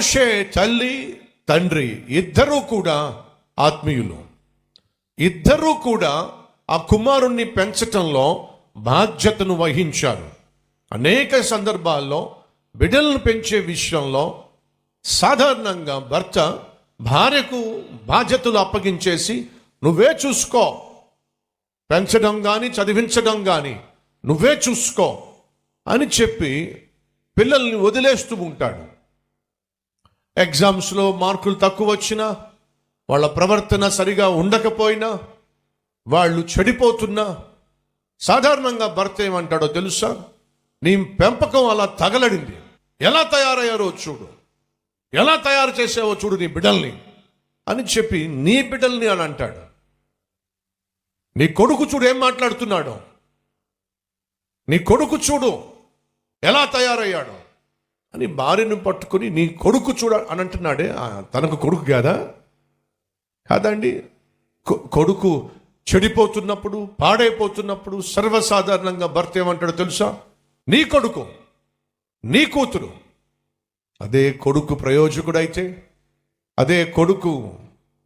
మోషే తల్లి తండ్రి ఇద్దరూ కూడా ఆత్మీయులు. ఇద్దరూ కూడా ఆ కుమారుణ్ణి పెంచటంలో బాధ్యతను వహించారు. అనేక సందర్భాల్లో బిడ్డలను పెంచే విషయంలో సాధారణంగా భర్త భార్యకు బాధ్యతలు అప్పగించేసి నువ్వే చూసుకో. పెంచడం కానీ చదివించడం కానీ నువ్వే చూసుకో. అని చెప్పి పిల్లల్ని వదిలేస్తూ ఉంటాడు. ఎగ్జామ్స్లో మార్కులు తక్కువ వచ్చినా వాళ్ళ ప్రవర్తన సరిగా ఉండకపోయినా వాళ్ళు చెడిపోతున్నా సాధారణంగా భర్త ఏమంటాడో తెలుసా? నీ పెంపకం అలా తగలడింది. ఎలా తయారయ్యారో చూడు. ఎలా తయారు చేసావో చూడు నీ బిడ్డల్ని అని చెప్పి నీ బిడ్డల్ని అని అంటాడు. నీ కొడుకు చూడు ఏం మాట్లాడుతున్నాడో. నీ కొడుకు చూడు ఎలా తయారయ్యాడో. అని భార్యను పట్టుకుని నీ కొడుకు చూడ అని అంటున్నాడే. తనకు కొడుకు కాదా? కాదండి. కొ- కొడుకు చెడిపోతున్నప్పుడు పాడైపోతున్నప్పుడు సర్వసాధారణంగా భర్త ఏమంటాడో తెలుసా? నీ కొడుకు నీ కూతురు అదే కొడుకు ప్రయోజకుడైతే అదే కొడుకు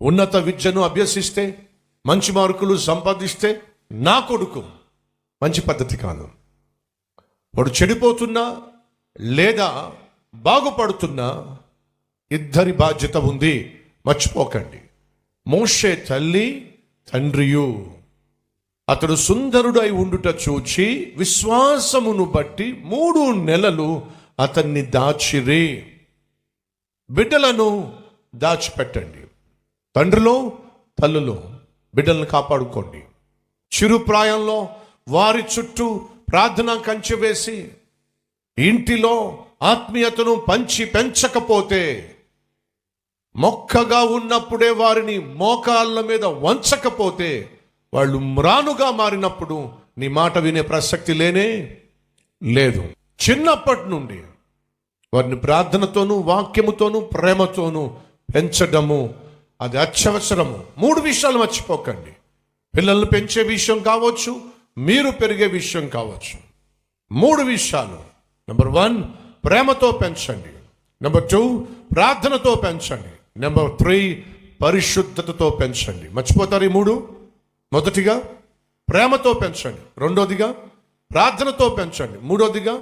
ఉన్నత విద్యను అభ్యసిస్తే మంచి మార్కులు సంపాదిస్తే నా కొడుకు మంచి పద్ధతి కాదు. వాడు చెడిపోతున్నా లేదా బాగుపడుతున్న ఇద్దరి బాధ్యత ఉంది. మర్చిపోకండి. మోషే తల్లి తండ్రియు. అతడు సుందరుడై ఉండుట చూచి విశ్వాసమును బట్టి మూడు నెలలు అతన్ని దాచిరి. బిడ్డలను దాచిపెట్టండి. తండ్రిలో తల్లులో బిడ్డలను కాపాడుకోండి. చిరు ప్రాయంలో వారి చుట్టూ ప్రార్థన కంచె వేసి ఇంటిలో ఆత్మీయతను పంచి పెంచకపోతే మొక్కగా ఉన్నప్పుడే వారిని మోకాళ్ళ మీద వంచకపోతే వాళ్ళు మ్రానుగా మారినప్పుడు నీ మాట వినే ప్రసక్తి లేనే లేదు. చిన్నప్పటి నుండి వారిని ప్రార్థనతోనూ వాక్యముతోనూ ప్రేమతోనూ పెంచడము అది అత్యవసరము. మూడు విషయాలు మర్చిపోకండి. పిల్లల్ని పెంచే విషయం కావచ్చు మీరు పెరిగే విషయం కావచ్చు. మూడు విషయాలు. నెంబర్ వన్ ప్రేమతో పెంచండి. నెంబర్ టూ ప్రార్థనతో పెంచండి. నెంబర్ త్రీ పరిశుద్ధతతో పెంచండి. మర్చిపోతారు ఈ మూడు? మొదటిగా ప్రేమతో పెంచండి. రెండోదిగా ప్రార్థనతో పెంచండి. మూడోదిగా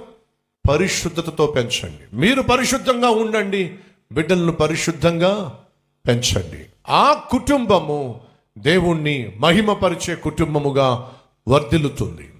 పరిశుద్ధతతో పెంచండి. మీరు పరిశుద్ధంగా ఉండండి. బిడ్డలను పరిశుద్ధంగా పెంచండి. ఆ కుటుంబము దేవుణ్ణి మహిమపరిచే కుటుంబముగా వర్ధిల్లుతుంది.